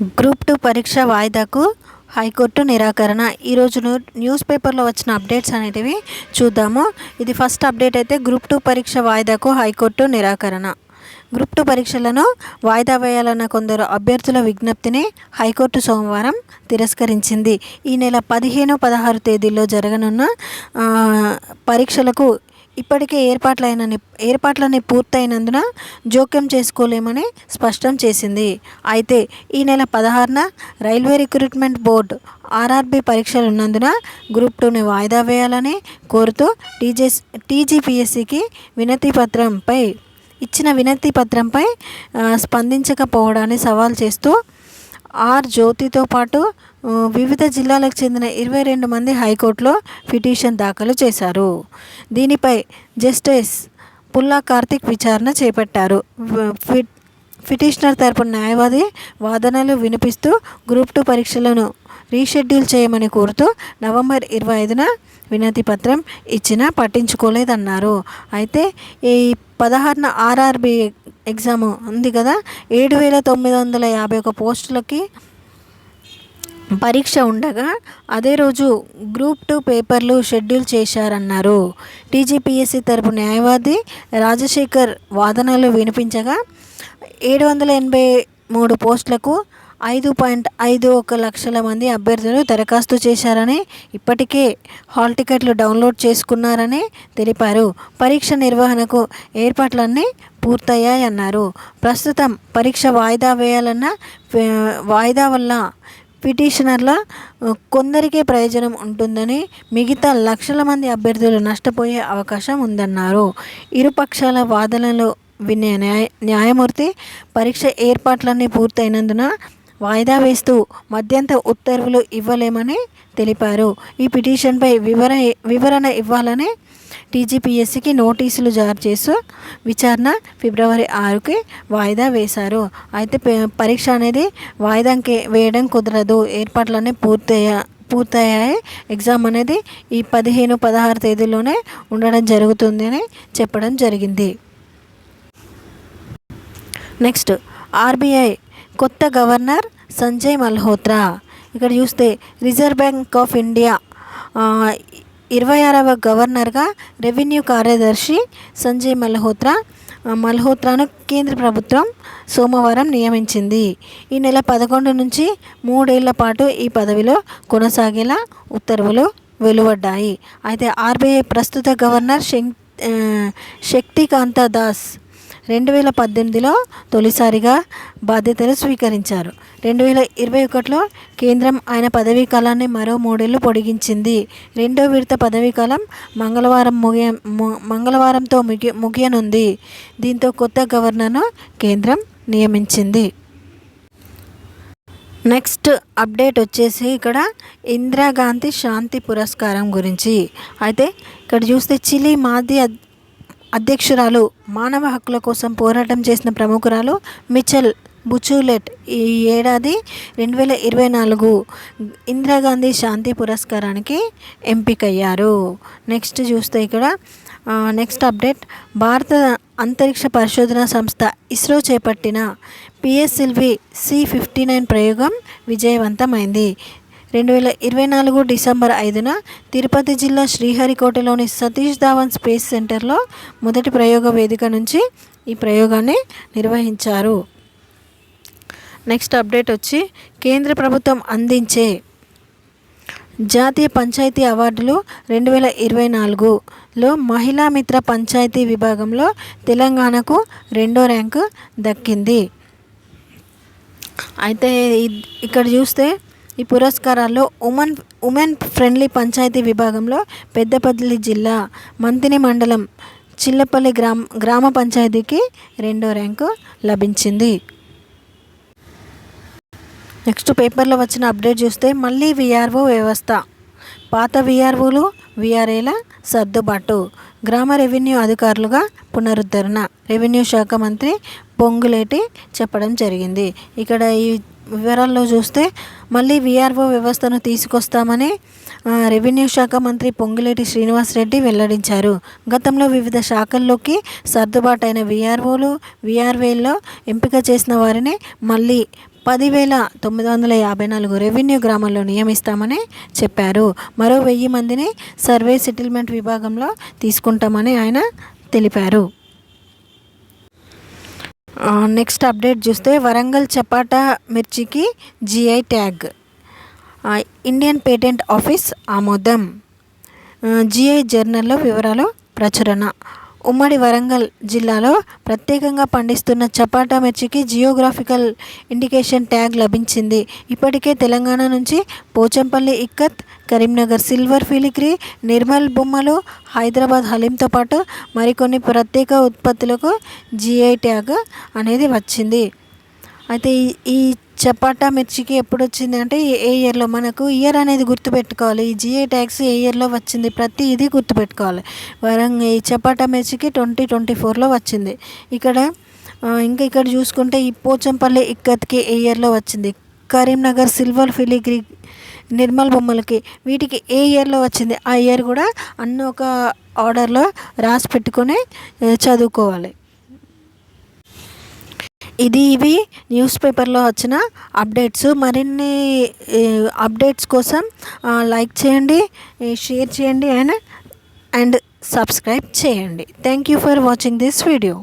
Group two పరీక్ష వాయిదాకు high court నిరాకరణ. ఈరోజు న్యూస్ పేపర్లో వచ్చిన అప్డేట్స్ అనేటివి చూద్దాము. ఇది ఫస్ట్ అప్డేట్ అయితే గ్రూప్ టూ పరీక్ష వాయిదాకు హైకోర్టు నిరాకరణ. గ్రూప్ టూ పరీక్షలను వాయిదా వేయాలన్న కొందరు అభ్యర్థుల విజ్ఞప్తిని హైకోర్టు సోమవారం తిరస్కరించింది. ఈ నెల పదిహేను పదహారు తేదీల్లో జరగనున్న పరీక్షలకు ఇప్పటికే ఏర్పాట్లైన ఏర్పాట్లన్నీ పూర్తయినందున జోక్యం చేసుకోలేమని స్పష్టం చేసింది. అయితే ఈ నెల పదహారున రైల్వే రిక్రూట్మెంట్ బోర్డు ఆర్ఆర్బి పరీక్షలు ఉన్నందున గ్రూప్ టూని వాయిదా వేయాలని కోరుతూ టీజెస్ టీజీపీఎస్సికి వినతి పత్రంపై ఇచ్చిన వినతి పత్రంపై స్పందించకపోవడాన్ని సవాల్ చేస్తూ ఆర్ జ్యోతితో పాటు వివిధ జిల్లాలకు చెందిన ఇరవై రెండు మంది హైకోర్టులో పిటిషన్ దాఖలు చేశారు. దీనిపై జస్టిస్ పుల్లా కార్తిక్ విచారణ చేపట్టారు. పిటిషనర్ తరపున న్యాయవాది వాదనలు వినిపిస్తూ గ్రూప్ టూ పరీక్షలను రీషెడ్యూల్ చేయమని కోరుతూ నవంబర్ ఇరవై ఐదున వినతి పత్రం ఇచ్చినా పట్టించుకోలేదన్నారు. అయితే ఈ పదహారున ఆర్ఆర్బి ఎగ్జామ్ ఉంది కదా. ఏడు వేల తొమ్మిది వందల యాభై ఒక పోస్టులకి పరీక్ష ఉండగా అదే రోజు గ్రూప్ టూ పేపర్లు షెడ్యూల్ చేశారన్నారు. టీజీపీఎస్సీ తరపు న్యాయవాది రాజశేఖర్ వాదనలు వినిపించగా ఏడు వందల ఎనభై మూడు పోస్టులకు ఐదు పాయింట్ ఐదు ఒక లక్షల మంది అభ్యర్థులు దరఖాస్తు చేశారని ఇప్పటికే హాల్ టికెట్లు డౌన్లోడ్ చేసుకున్నారని తెలిపారు. పరీక్ష నిర్వహణకు ఏర్పాట్లన్నీ పూర్తయ్యాయన్నారు. ప్రస్తుతం పరీక్ష వాయిదా వేయాలన్న వాయిదా వల్ల పిటిషనర్ల కొందరికే ప్రయోజనం ఉంటుందని మిగతా లక్షల మంది అభ్యర్థులు నష్టపోయే అవకాశం ఉందన్నారు. ఇరుపక్షాల వాదనలు వినే న్యాయ న్యాయమూర్తి పరీక్ష ఏర్పాట్లన్నీ పూర్తయినందున వాయిదా వేస్తూ మధ్యంత ఉత్తర్వులు ఇవ్వలేమని తెలిపారు. ఈ పిటిషన్పై వివర వివరణ ఇవ్వాలని టీజీపీఎస్సీకి నోటీసులు జారీ చేస్తూ విచారణ ఫిబ్రవరి ఆరుకి వాయిదా వేశారు. అయితే పరీక్ష అనేది వాయిదాకి వేయడం కుదరదు. ఏర్పాట్లన్నీ పూర్తయ్యా పూర్తయ్యాయి. ఎగ్జామ్ అనేది ఈ పదిహేను పదహారు తేదీలోనే ఉండడం జరుగుతుందని చెప్పడం జరిగింది. నెక్స్ట్ ఆర్బీఐ కొత్త గవర్నర్ సంజయ్ మల్హోత్రా. ఇక్కడ చూస్తే రిజర్వ్ బ్యాంక్ ఆఫ్ ఇండియా ఇరవై ఆరవ గవర్నర్గా రెవెన్యూ కార్యదర్శి సంజయ్ మల్హోత్రా మల్హోత్రాను కేంద్ర ప్రభుత్వం సోమవారం నియమించింది. ఈ నెల పదకొండు నుంచి మూడేళ్ళ పాటు ఈ పదవిలో కొనసాగేలా ఉత్తర్వులు వెలువడ్డాయి. అయితే ఆర్బీఐ ప్రస్తుత గవర్నర్ శం శక్తికాంత దాస్ రెండు వేల పద్దెనిమిదిలో తొలిసారిగా బాధ్యతలు స్వీకరించారు. రెండు వేల ఇరవై ఒకటిలో కేంద్రం ఆయన పదవీ కాలాన్ని మరో మూడేళ్ళు పొడిగించింది. రెండో విడత పదవీ కాలం మంగళవారం ముగియ మంగళవారంతో ముగి ముగియనుంది. దీంతో కొత్త గవర్నర్ను కేంద్రం నియమించింది. నెక్స్ట్ అప్డేట్ వచ్చేసి ఇక్కడ ఇందిరాగాంధీ శాంతి పురస్కారం గురించి. అయితే ఇక్కడ చూస్తే చిలీ మాజీ అధ్యక్షురాలు మానవ హక్కుల కోసం పోరాటం చేసిన ప్రముఖురాలు మిచెల్ బుచూలెట్ ఈ ఏడాది రెండు వేల ఇరవై నాలుగు ఇందిరాగాంధీ శాంతి పురస్కారానికి ఎంపికయ్యారు. నెక్స్ట్ చూస్తే ఇక్కడ నెక్స్ట్ అప్డేట్. భారత అంతరిక్ష పరిశోధన సంస్థ ఇస్రో చేపట్టిన పిఎస్ఎల్వి సి ఫిఫ్టీ నైన్ ప్రయోగం విజయవంతమైంది. రెండు వేల ఇరవై నాలుగు డిసెంబర్ ఐదున తిరుపతి జిల్లా శ్రీహరికోటలోని సతీష్ ధావన్ స్పేస్ సెంటర్లో మొదటి ప్రయోగ వేదిక నుంచి ఈ ప్రయోగాన్ని నిర్వహించారు. నెక్స్ట్ అప్డేట్ వచ్చి కేంద్ర ప్రభుత్వం అందించే జాతీయ పంచాయతీ అవార్డులు రెండు వేల ఇరవై నాలుగులో మహిళా మిత్ర పంచాయతీ విభాగంలో తెలంగాణకు రెండో ర్యాంకు దక్కింది. అయితే ఇక్కడ చూస్తే ఈ పురస్కారాల్లో ఉమెన్ ఉమెన్ ఫ్రెండ్లీ పంచాయతీ విభాగంలో పెద్దపల్లి జిల్లా మంతిని మండలం చిల్లపల్లి గ్రామ గ్రామ పంచాయతీకి రెండో ర్యాంకు లభించింది. నెక్స్ట్ పేపర్లో వచ్చిన అప్డేట్ చూస్తే మళ్ళీ విఆర్ఓ వ్యవస్థ. పాత విఆర్ఓలు విఆర్ఏల సర్దుబాటు. గ్రామ రెవెన్యూ అధికారులుగా పునరుద్ధరణ. రెవెన్యూ శాఖ మంత్రి పొంగులేటి చెప్పడం జరిగింది. ఇక్కడ ఈ వివరాల్లో చూస్తే మళ్ళీ విఆర్ఓ వ్యవస్థను తీసుకొస్తామని రెవెన్యూ శాఖ మంత్రి పొంగులేటి శ్రీనివాసరెడ్డి వెల్లడించారు. గతంలో వివిధ శాఖల్లోకి సర్దుబాటైన విఆర్ఓలు విఆర్వేల్లో ఎంపిక చేసిన వారిని మళ్ళీ పదివేల తొమ్మిది వందల యాభై నాలుగు రెవెన్యూ గ్రామాల్లో నియమిస్తామని చెప్పారు. మరో వెయ్యి మందిని సర్వే సెటిల్మెంట్ విభాగంలో తీసుకుంటామని ఆయన తెలిపారు. నెక్స్ట్ అప్డేట్ చూస్తే వరంగల్ చపాటా మిర్చికి GI tag. Indian patent office ఆమోదం. జిఐ జర్నల్లో వివరాలు ప్రచురణ. ఉమ్మడి వరంగల్ జిల్లాలో ప్రత్యేకంగా పండిస్తున్న చపాటా మిర్చికి జియోగ్రాఫికల్ ఇండికేషన్ ట్యాగ్ లభించింది. ఇప్పటికే తెలంగాణ నుంచి పోచంపల్లి ఇక్కత్ కరీంనగర్ సిల్వర్ ఫిలిగ్రీ నిర్మల్ బొమ్మలు హైదరాబాద్ హలీంతో పాటు మరికొన్ని ప్రత్యేక ఉత్పత్తులకు జిఐ ట్యాగ్ అనేది వచ్చింది. అయితే ఈ ఈ చపాటా మిర్చికి ఎప్పుడు వచ్చింది అంటే ఏ ఇయర్లో మనకు ఇయర్ అనేది గుర్తుపెట్టుకోవాలి. ఈ జిఐ ట్యాక్స్ ఏ ఇయర్లో వచ్చింది? ప్రతి ఇది గుర్తుపెట్టుకోవాలి. వరంగ ఈ చపాటా మిర్చికి ట్వంటీ ట్వంటీ ఫోర్లో వచ్చింది. ఇక్కడ ఇంకా ఇక్కడ చూసుకుంటే ఈ పోచంపల్లి ఇక్కత్కి ఏ ఇయర్లో వచ్చింది? కరీంనగర్ సిల్వర్ ఫిలిగ్రీ నిర్మల్ బొమ్మలకి. వీటికి ఏ ఇయర్లో వచ్చింది? ఆ ఇయర్ కూడా అన్న ఒక ఆర్డర్లో రాసి పెట్టుకొని చదువుకోవాలి. ఇది ఇవి న్యూస్ పేపర్లో వచ్చిన అప్డేట్స్. మరిన్ని అప్డేట్స్ కోసం లైక్ చేయండి షేర్ చేయండి అండ్ అండ్ సబ్స్క్రైబ్ చేయండి. Thank you for watching this video.